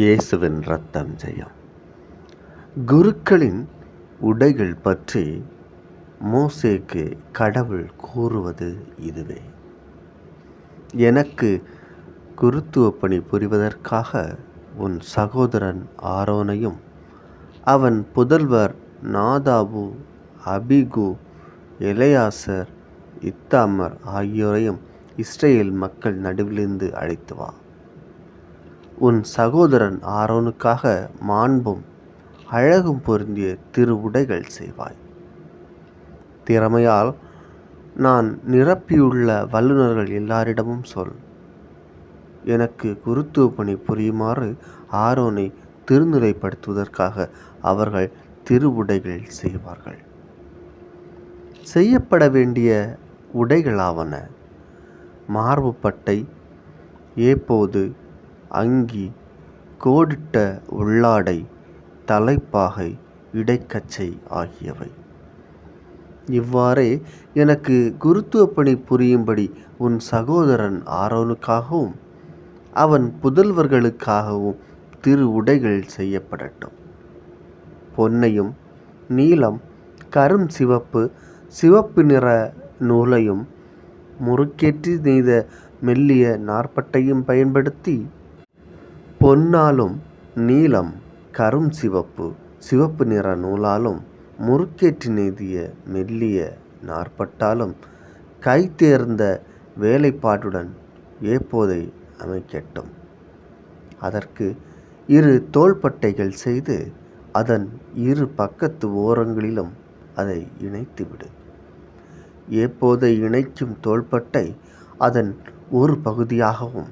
இயேசுவின் ரத்தம் ஜெயம். குருக்களின் உடைகள் பற்றி மோசேக்கு கடவுள் கூறுவது இதுவே. எனக்கு குருத்துவ பணி புரிவதற்காக உன் சகோதரன் ஆரோனையும் அவன் புதல்வர் நாதாபு அபிகு எலையாசர் இத்தாமர் ஆகியோரையும் இஸ்ரேல் மக்கள் நடுவிலிருந்து அழைத்து வா. உன் சகோதரன் ஆரோனுக்காக மாண்பும் அழகும் பொருந்திய திருவுடைகள் செய்வாய். திறமையால் நான் நிரப்பியுள்ள வல்லுநர்கள் எல்லாரிடமும் சொல். எனக்கு குருத்துவ பணி புரியுமாறு ஆரோனை திருநிலைப்படுத்துவதற்காக அவர்கள் திருவுடைகள் செய்வார்கள். செய்யப்பட வேண்டிய உடைகளாவன. மார்புப்பட்டை ஏப்போது அங்கி கோடிட்ட உள்ளாடை தலைப்பாகை இடைக்கச்சை ஆகியவை. இவ்வாறே எனக்கு குருத்துவ பணி புரியும்படி உன் சகோதரன் ஆரோனுக்காகவும் அவன் புதல்வர்களுக்காகவும் திரு உடைகள் செய்யப்படட்டும். பொன்னையும் நீலம் கரும் சிவப்பு சிவப்பு நிற நூலையும் முறுக்கேற்றி நெய்த மெல்லிய நாற்பட்டையும் பயன்படுத்தி பொன்னாலும் நீலம் கரும் சிவப்பு சிவப்பு நிற நூலாலும் முறுக்கேற்றி நெய்திய மெல்லிய நாற்பட்டாலும் கை தேர்ந்த வேலைப்பாட்டுடன் ஏப்போதை அமைக்கட்டும். அதற்கு இரு தோள்பட்டைகள் செய்து அதன் இரு பக்கத்து ஓரங்களிலும் அதை இணைத்துவிடு ஏப்போதை இணைக்கும் தோள்பட்டை அதன் ஒரு பகுதியாகவும்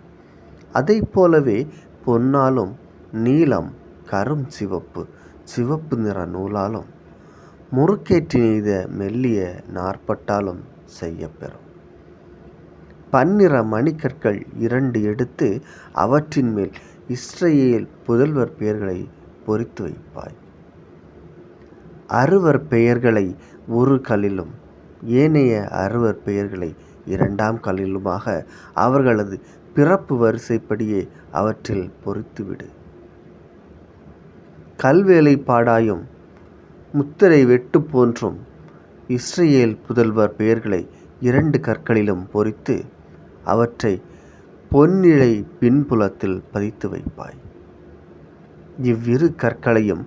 அதை போலவே பொன்னாலும் நீலம் கரும் சிவப்பு சிவப்பு நிற நூலாலும் முறுக்கேற்றி நெய்த மெல்லிய நாற்பட்டாலும் செய்யப்பெறும் பன்னிற மணிக்கற்கள் இரண்டு எடுத்து அவற்றின் மேல் இஸ்ரேல் புதல்வர் பெயர்களை பொறித்து வைப்பாய். அறுவர் பெயர்களை ஒரு கல்லிலும் ஏனைய அறுவர் பெயர்களை இரண்டாம் கல்லிலுமாக அவர்களது பிறப்பு வரிசைப்படியே அவற்றில் பொறித்துவிடு. கல்வேலைப்பாடாயும் முத்திரை வெட்டு போன்றும் இஸ்ரேல் புதல்வர் பெயர்களை இரண்டு கற்களிலும் பொறித்து அவற்றை பொன்னிழை பின்புலத்தில் பதித்து வைப்பாய். இவ்விரு கற்களையும்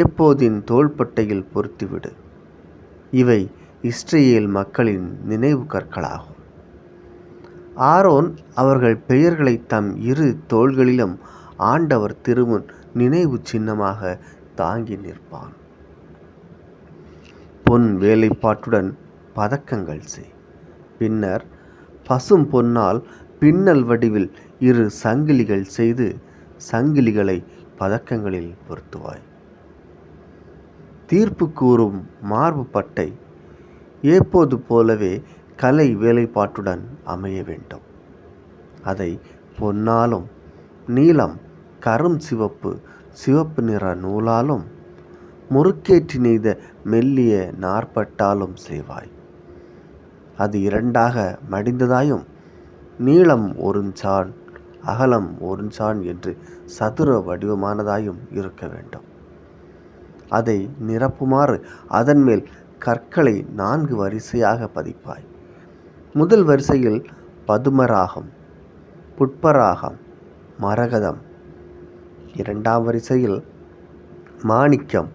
ஏப்போதின் தோள்பட்டையில் பொருத்திவிடு இவை இஸ்ரேல் மக்களின் நினைவு கற்களாகும். ஆரோன் அவர்கள் பெயர்களை தம் இரு தோள்களிலும் ஆண்டவர் திருமுன் நினைவு சின்னமாக தாங்கி நிற்பான். பொன் வேலைப்பாட்டுடன் பதக்கங்கள் செய். பின்னர் பசும் பொன்னால் பின்னல் வடிவில் இரு சங்கிலிகள் செய்து சங்கிலிகளை பதக்கங்களில் பொருத்துவாய். தீர்ப்பு கூறும் மார்பு பட்டை ஏப்போது போலவே கலை வேலைப்பாட்டுடன் அமைய வேண்டும். அதை பொன்னாலும் நீலம் கரும் சிவப்பு சிவப்பு நிற நூலாலும் முறுக்கேற்றி நெய்த மெல்லிய நாற்பட்டாலும் செய்வாய். அது இரண்டாக மடிந்ததாயும் நீளம் ஒருஞ்சான் அகலம் ஒருஞ்சான் என்று சதுர வடிவமானதாயும் இருக்க வேண்டும். அதை நிரப்புமாறு அதன் மேல் கற்களை நான்கு வரிசையாக பதிப்பாய். முதல் வரிசையில் பதுமராகம் புட்பராகம் மரகதம். இரண்டாம் வரிசையில் மாணிக்கம்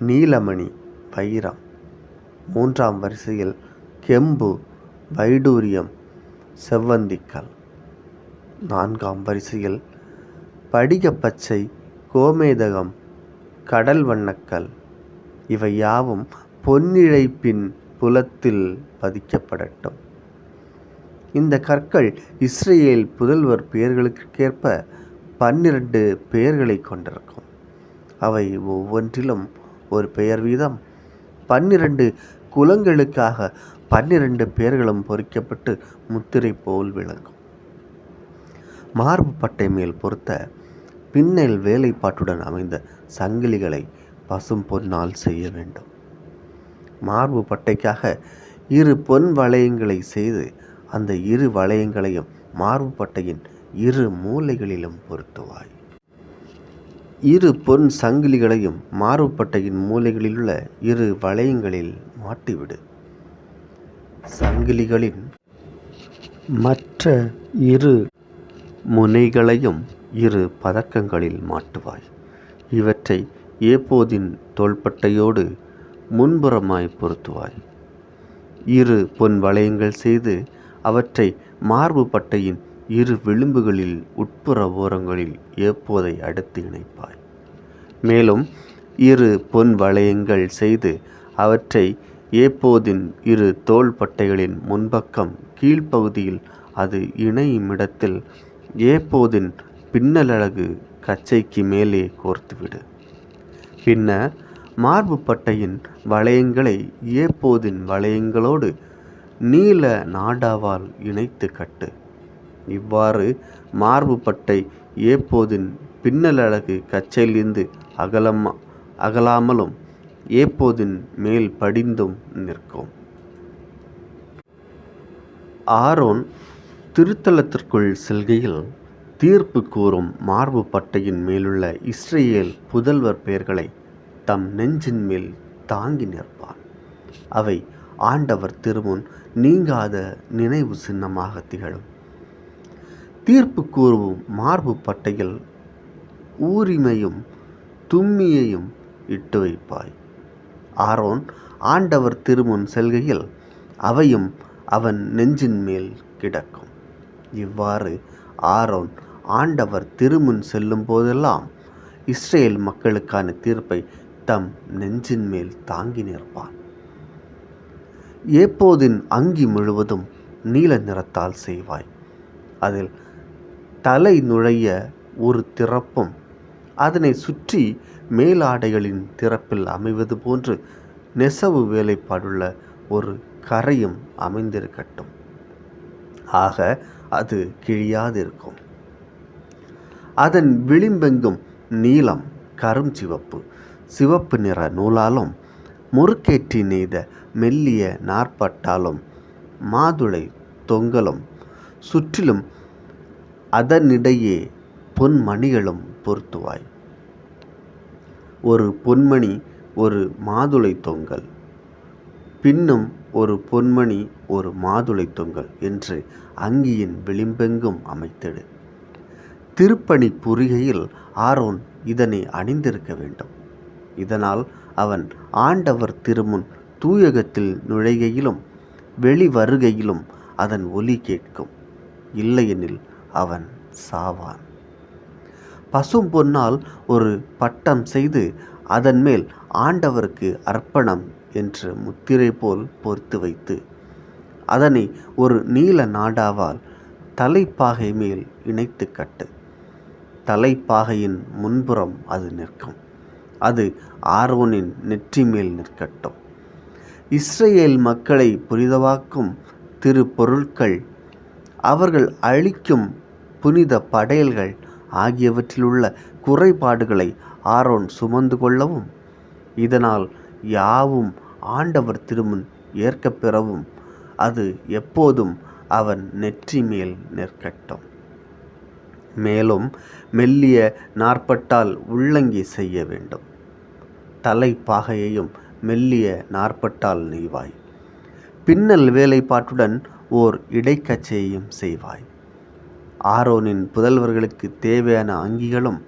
நீலமணி வைரம். மூன்றாம் வரிசையில் கெம்பு வைடூரியம் செவ்வந்திக்கல். நான்காம் வரிசையில் படிகப்பச்சை கோமேதகம் கடல் வண்ணக்கல். இவை யாவும் பொன்னிழைப்பின் புலத்தில் பதிக்கப்படட்டும். இந்த கற்கள் இஸ்ரேல் புதல்வர் பெயர்களுக்கேற்ப பன்னிரண்டு பெயர்களை கொண்டிருக்கும். அவை ஒவ்வொன்றிலும் ஒரு பெயர் வீதம். பன்னிரண்டு குலங்களுக்காக பன்னிரண்டு பெயர்களும் பொறிக்கப்பட்டு முத்திரை போல் விளங்கும். மார்பு பட்டை மேல் பொறுத்த பின்னல் வேலைப்பாட்டுடன் அமைந்த சங்கிலிகளை பசும் பொன்னால் செய்ய வேண்டும். மார்பு பட்டைக்காக இரு பொன் வளையங்களை செய்து அந்த இரு வளையங்களையும் மார்புப்பட்டையின் இரு மூலைகளிலும் பொருத்துவாய். இரு பொன் சங்கிலிகளையும் மார்புப்பட்டையின் மூலைகளிலுள்ள இரு வளையங்களில் மாட்டிவிடு. சங்கிலிகளின் மற்ற இரு முனைகளையும் இரு பதக்கங்களில் மாட்டுவாய். இவற்றை ஏப்போதின் தோள்பட்டையோடு முன்புறமாய் பொருத்துவாய். இரு பொன் வளையங்கள் செய்து அவற்றை மார்பு பட்டையின் இரு விளிம்புகளில் உட்புற ஓரங்களில் ஏப்போதை அடுத்து இணைப்பாய். மேலும் இரு பொன் வளையங்கள் செய்து அவற்றை ஏப்போதின் இரு தோல் பட்டைகளின் முன்பக்கம் கீழ்ப்பகுதியில் அது இணையும் இடத்தில் ஏப்போதின் பின்னலழகு கச்சைக்கு மேலே கோர்த்துவிடு. பின்னர் மார்பு பட்டையின் வளையங்களை ஏப்போதின் வளையங்களோடு நீல நாடாவால் இணைத்து கட்டு. இவ்வாறு மார்பு பட்டை ஏப்போதின் பின்னலழகு கச்சையிலிருந்து அகலமா அகலாமலும் ஏப்போதின் மேல் படிந்தும் நிற்கும். ஆரோன் திருத்தலத்திற்குள் செல்கையில் தீர்ப்பு கூறும் மார்பு பட்டையின் மேலுள்ள இஸ்ரேல் புதல்வர் பெயர்களை தம் நெஞ்சின் மேல் தாங்கி நிற்பான். அவை ஆண்டவர் திருமுன் நீங்காத நினைவு சின்னமாக திகழும். தீர்ப்பு கூறும் மார்பு பட்டையில் ஊரிமையும் தும்மியையும் இட்டு வைப்பாய். ஆரோன் ஆண்டவர் திருமுன் செல்கையில் அவையும் அவன் நெஞ்சின் மேல் கிடக்கும். இவ்வாறு ஆரோன் ஆண்டவர் திருமுன் செல்லும் போதெல்லாம் இஸ்ரேல் மக்களுக்கான தீர்ப்பை தம் நெஞ்சின் மேல் தாங்கி நிற்பான். ஏப்போதின் அங்கி முழுவதும் நீல நிறத்தால் செய்வாய். அதில் தலை நுழைய ஒரு திறப்பும் அதனை சுற்றி மேலாடைகளின் திறப்பில் அமைவது போன்று நெசவு வேலைப்பாடுள்ள ஒரு கரையும் அமைந்திருக்கட்டும். ஆக அது கிழியாதிருக்கும். அதன் விளிம்பெங்கும் நீலம் கரும் சிவப்பு. சிவப்பு நிற நூலாலும் முறுக்கேற்றி நெய்த மெல்லிய நாற்பட்டாலும் மாதுளை தொங்கலும் சுற்றிலும் அதனிடையே பொன்மணிகளும் பொருத்துவாய். ஒரு பொன்மணி ஒரு மாதுளை தொங்கல் பின்னும் ஒரு பொன்மணி ஒரு மாதுளை தொங்கல் என்று அங்கியின் விளிம்பெங்கும் அமைத்திடு. திருப்பணி புரிகையில் ஆரோன் இதனை அணிந்திருக்க வேண்டும். இதனால் அவன் ஆண்டவர் திருமுன் தூயகத்தில் நுழைகையிலும் வெளி வருகையிலும் அதன் ஒலி கேட்கும். இல்லையெனில் அவன் சாவான். பசும் பொன்னால் ஒரு பட்டம் செய்து அதன் மேல் ஆண்டவருக்கு அர்ப்பணம் என்று முத்திரை போல் பொறுத்து வைத்து அதனை ஒரு நீல நாடாவால் தலைப்பாகை மேல் இணைத்து கட்டு. தலைப்பாகையின் முன்புறம் அது நிற்கும். அது ஆர்வனின் நெற்றி மேல் நிற்கட்டும். இஸ்ரேல் மக்களை புனிதவாக்கும் திரு பொருட்கள் அவர்கள் அழிக்கும் புனித படையல்கள் ஆகியவற்றிலுள்ள குறைபாடுகளை ஆரோன் சுமந்து கொள்ளவும் இதனால் யாவும் ஆண்டவர் திருமுன் ஏற்கப் பெறவும் அது எப்போதும் அவன் நெற்றி மேல் நிற்கட்டும். மேலும் மெல்லிய நாற்பட்டால் உள்ளங்கி செய்ய வேண்டும். தலைப்பாகையையும் மெல்லிய நாற்பட்டால் நெய்வாய். பின்னல் வேலைப்பாட்டுடன் ஓர் இடைக்கச்சையையும் செய்வாய். ஆரோனின் புதல்வர்களுக்கு தேவையான அங்கிகளும்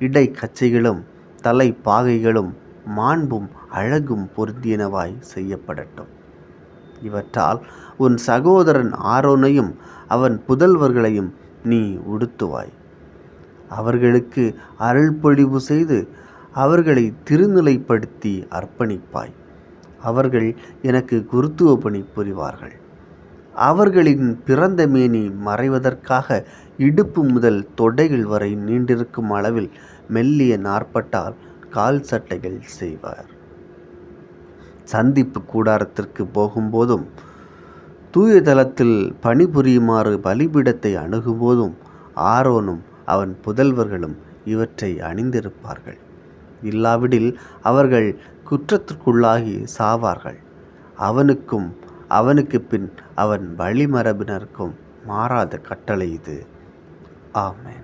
இடைக்கச்சைகளும் தலைப்பாகைகளும் மாண்பும் அழகும் பொருந்தியனவாய் செய்யப்படட்டும். இவற்றால் உன் சகோதரன் ஆரோனையும் அவன் புதல்வர்களையும் நீ உடுத்துவாய். அவர்களுக்கு அருள்பொழிவு செய்து அவர்களை திருநிலைப்படுத்தி அர்ப்பணிப்பாய். அவர்கள் எனக்கு குருத்துவ பணி புரிவார்கள். அவர்களின் பிறந்த மேனி மறைவதற்காக இடுப்பு முதல் தொடைகள் வரை நீண்டிருக்கும் அளவில் மெல்லிய நாற்பட்டால் கால் சட்டைகள் செய்வார். சந்திப்பு கூடாரத்திற்கு போகும்போதும் தூயதளத்தில் பணிபுரியுமாறு பலிபீடத்தை அணுகும்போதும் ஆரோனும் அவன் புதல்வர்களும் இவற்றை அணிந்திருப்பார்கள். இல்லாவிடில் அவர்கள் குற்றத்திற்குள்ளாகி சாவார்கள். அவனுக்கும் அவனுக்கு பின் அவன் வழிமரபினருக்கும் மாறாத கட்டளை இது. ஆமேன்.